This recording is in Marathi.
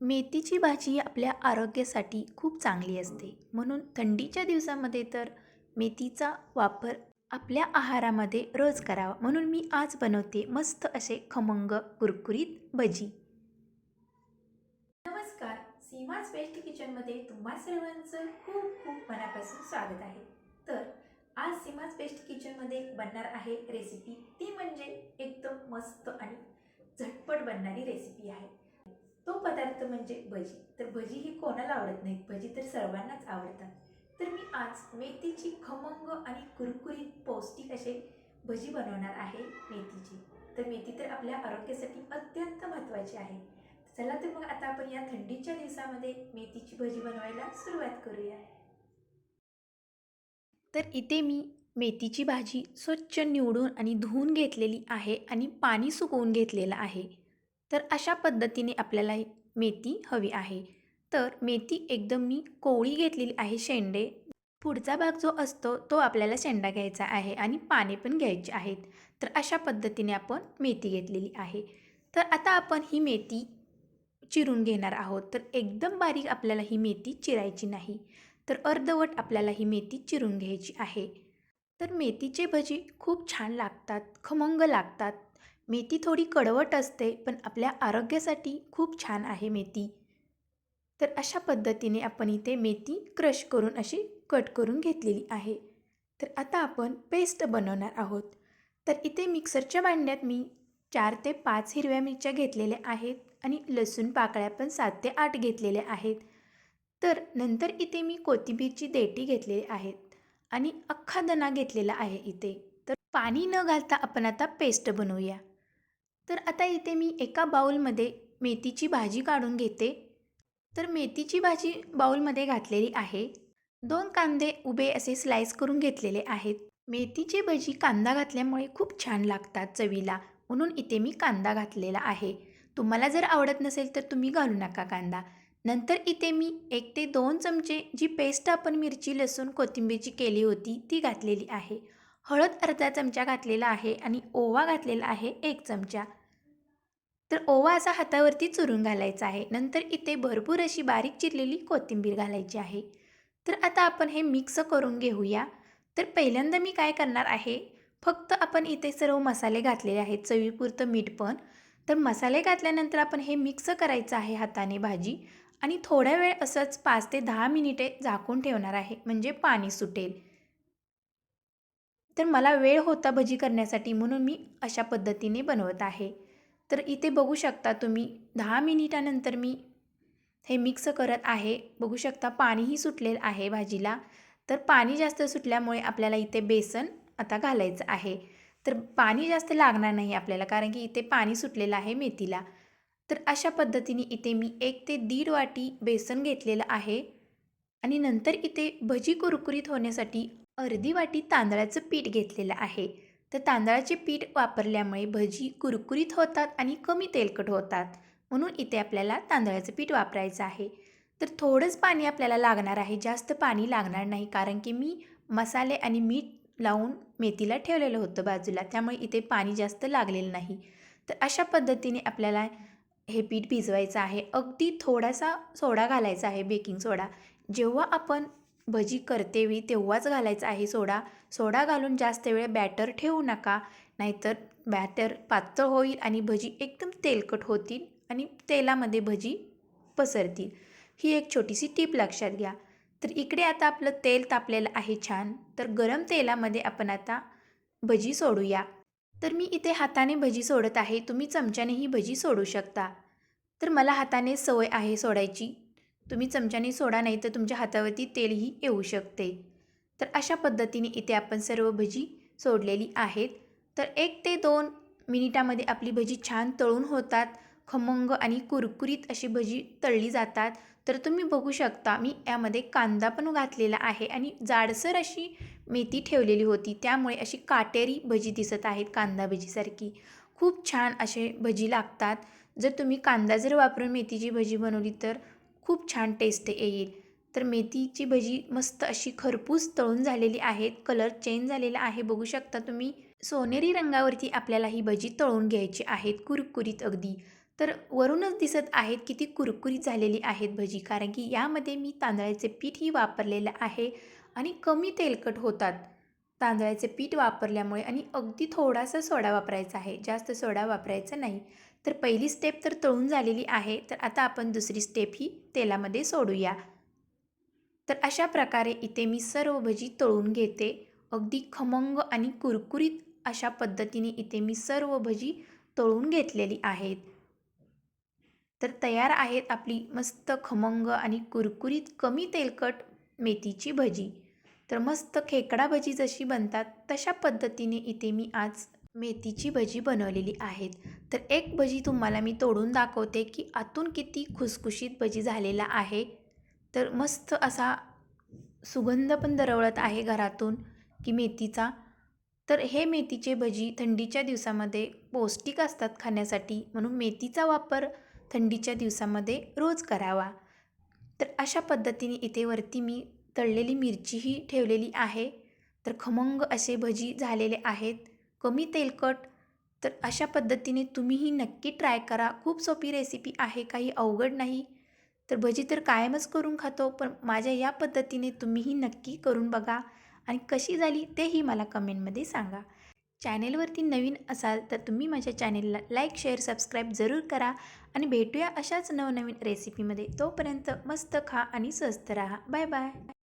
मेथीची भाजी आपल्या आरोग्यासाठी खूप चांगली असते. म्हणून थंडीच्या दिवसामध्ये तर मेथीचा वापर आपल्या आहारामध्ये रोज करावा. म्हणून मी आज बनवते मस्त असे खमंग कुरकुरीत भजी. नमस्कार. सीमाज बेस्ट किचनमध्ये तुम्हा सर्वांचं खूप खूप मनापासून स्वागत आहे. तर आज सीमाज बेस्ट किचनमध्ये बनणार आहे रेसिपी ती म्हणजे एकदम मस्त आणि झटपट बनणारी रेसिपी आहे. तो पदार्थ म्हणजे भजी. तर भजी ही कोणाला आवडत नाहीत? भजी तर सर्वांनाच आवडतात. तर मी आज मेथीची खमंग आणि कुरकुरीत पौष्टिक असे भजी बनवणार आहे मेथीची. तर मेथी तर आपल्या आरोग्यासाठी अत्यंत महत्त्वाची आहे. चला तर मग आता आपण या थंडीच्या दिवसामध्ये मेथीची भजी बनवायला सुरुवात करूया. तर इथे मी मेथीची भाजी स्वच्छ निवडून आणि धुवून घेतलेली आहे आणि पाणी सुकवून घेतलेलं आहे. तर अशा पद्धतीने आपल्याला मेथी हवी आहे. तर मेथी एकदम मी कोवळी घेतलेली आहे शेंडे. पुढचा भाग जो असतो तो आपल्याला शेंडा घ्यायचा आहे आणि पाने पण घ्यायचे आहेत. तर अशा पद्धतीने आपण मेथी घेतलेली आहे. तर आता आपण ही मेथी चिरून घेणार आहोत. तर एकदम बारीक आपल्याला ही मेथी चिरायची नाही. तर अर्धवट आपल्याला ही मेथी चिरून घ्यायची आहे. तर मेथीचे भजी खूप छान लागतात खमंग लागतात. मेथी थोडी कडवट असते पण आपल्या आरोग्यासाठी खूप छान आहे मेथी. तर अशा पद्धतीने आपण इथे मेथी क्रश करून अशी कट करून घेतलेली आहे. तर आता आपण पेस्ट बनवणार आहोत. तर इथे मिक्सरच्या भांड्यात मी चार ते पाच हिरव्या मिरच्या घेतलेल्या आहेत आणि लसूण पाकळ्या पण सात ते आठ घेतलेल्या आहेत. तर नंतर इथे मी कोथिंबीरची देठी घेतलेली आहेत आणि अख्खा दणा घेतलेला आहे इथे. तर पाणी न घालता आपण आता पेस्ट बनवूया. तर आता इथे मी एका बाऊलमध्ये मेथीची भाजी काढून घेते. तर मेथीची भाजी बाऊलमध्ये घातलेली आहे. दोन कांदे उभे असे स्लाइस करून घेतलेले आहेत. मेथीची भजी कांदा घातल्यामुळे खूप छान लागतात चवीला म्हणून इथे मी कांदा घातलेला आहे. तुम्हाला जर आवडत नसेल तर तुम्ही घालू नका कांदा. नंतर इथे मी एक ते दोन चमचे जी पेस्ट आपण मिरची लसूण कोथिंबीरची केली होती ती घातलेली आहे. हळद अर्धा चमचा घातलेला आहे आणि ओवा घातलेला आहे एक चमचा. तर ओवा असा हातावरती चुरून घालायचा आहे. नंतर इथे भरपूर अशी बारीक चिरलेली कोथिंबीर घालायची आहे. तर आता आपण हे मिक्स करून घेऊया. तर पहिल्यांदा मी काय करणार आहे फक्त आपण इथे सर्व मसाले घातलेले आहेत चवीपुरतं मीठ पण. तर मसाले घातल्यानंतर आपण हे मिक्स करायचं आहे हाताने भाजी आणि थोड्या वेळ असंच पाच ते दहा मिनिटे झाकून ठेवणार आहे म्हणजे पाणी सुटेल. तर मला वेळ होता भजी करण्यासाठी म्हणून मी अशा पद्धतीने बनवत आहे. तर इथे बघू शकता तुम्ही दहा मिनिटानंतर मी हे मिक्स करत आहे. बघू शकता पाणीही सुटलेलं आहे भाजीला. तर पाणी जास्त सुटल्यामुळे आपल्याला इथे बेसन आता घालायचं आहे. तर पाणी जास्त लागणार नाही आपल्याला कारण की इथे पाणी सुटलेलं आहे मेथीला. तर अशा पद्धतीने इथे मी एक ते दीड वाटी बेसन घेतलेलं आहे. आणि नंतर इथे भजी कुरकुरीत होण्यासाठी अर्धी वाटी तांदळाचं पीठ घेतलेलं आहे. तर तांदळाचे पीठ वापरल्यामुळे भजी कुरकुरीत होतात आणि कमी तेलकट होतात. म्हणून इथे आपल्याला तांदळाचं पीठ वापरायचं आहे. तर थोडंच पाणी आपल्याला लागणार आहे. जास्त पाणी लागणार नाही कारण की मी मसाले आणि मीठ लावून मेथीला ठेवलेलं होतं बाजूला. त्यामुळे इथे पाणी जास्त लागलेलं नाही. तर अशा पद्धतीने आपल्याला हे पीठ भिजवायचं आहे. अगदी थोडासा सोडा घालायचा आहे बेकिंग सोडा. जेव्हा आपण भजी करतेवेळी तेव्हाच घालायचा आहे सोडा. सोडा घालून जास्त वेळ बॅटर ठेवू नका. नाहीतर बॅटर पातळ होईल आणि भजी एकदम तेलकट होतील आणि तेलामध्ये भजी पसरतील. ही एक छोटीशी टीप लक्षात घ्या. तर इकडे आता आपलं तेल तापलेलं आहे छान. तर गरम तेलामध्ये आपण आता भजी सोडूया. तर मी इथे हाताने भजी सोडत आहे. तुम्ही चमच्यानेही भजी सोडू शकता. तर मला हाताने सवय आहे सोडायची. तुम्ही चमच्याने सोडा नाही तर तुमच्या हातावरती तेलही येऊ शकते. तर अशा पद्धतीने इथे आपण सर्व भजी सोडलेली आहेत. तर एक ते दोन मिनिटामध्ये आपली भजी छान तळून होतात. खमंग आणि कुरकुरीत अशी भजी तळली जातात. तर तुम्ही बघू शकता मी यामध्ये कांदा पण घातलेला आहे आणि जाडसर अशी मेथी ठेवलेली होती. त्यामुळे अशी काटेरी भजी दिसत आहेत कांदा भजीसारखी. खूप छान असे भजी लागतात. जर तुम्ही कांदा जर वापरून मेथीची भजी बनवली तर खूप छान टेस्ट येईल. तर मेथीची भजी मस्त अशी खरपूस तळून झालेली आहेत कलर चेंज झालेला आहे. बघू शकता तुम्ही. सोनेरी रंगावरती आपल्याला ही भजी तळून घ्यायची आहेत. कुरकुरीत अगदी. तर वरूनच दिसत आहेत की ती कुरकुरीत झालेली आहेत भजी. कारण की यामध्ये मी तांदळाचे पीठही वापरलेलं आहे आणि कमी तेलकट होतात. तांदळाचे पीठ वापरल्यामुळे आणि अगदी थोडासा सोडा वापरायचा आहे. जास्त सोडा वापरायचा नाही. तर पहिली स्टेप तर तळून झालेली आहे. तर आता आपण दुसरी स्टेप ही तेलामध्ये सोडूया. तर अशा प्रकारे इथे मी सर्व भजी तळून घेते. अगदी खमंग आणि कुरकुरीत अशा पद्धतीने इथे मी सर्व भजी तळून घेतलेली आहेत. तर तयार आहेत आपली मस्त खमंग आणि कुरकुरीत कमी तेलकट मेथीची भजी. तर मस्त खेकडा भजी जशी बनतात तशा पद्धतीने इथे मी आज मेथीची भजी बनवलेली आहेत. तर एक भजी तुम्हाला मी तोडून दाखवते की आतून किती खुसखुशीत भजी झालेला आहे. तर मस्त असा सुगंध पण दरवळत आहे घरातून की मेथीचा. तर हे मेथीचे भजी थंडीच्या दिवसामध्ये पौष्टिक असतात खाण्यासाठी म्हणून मेथीचा वापर थंडीच्या दिवसामध्ये रोज करावा. तर अशा पद्धतीने इथे वरती मी तळलेली मिरचीही ठेवलेली आहे. तर खमंग असे भजी झालेले आहेत. कमी तेलकट तर अशा पद्धतीने तुम्हीही नक्की ट्राय करा. खूप सोपी रेसिपी आहे काही अवघड नाही. तर भजी तर कायमच करून खातो पण माझ्या या पद्धतीने तुम्हीही नक्की करून बघा आणि कशी झाली तेही मला कमेंटमध्ये सांगा. चॅनेलवरती नवीन असाल तर तुम्ही माझ्या चॅनेलला लाईक शेअर सबस्क्राईब जरूर करा आणि भेटूया अशाच नवनवीन रेसिपीमध्ये तोपर्यंत मस्त खा आणि स्वस्त राहा. Bye bye.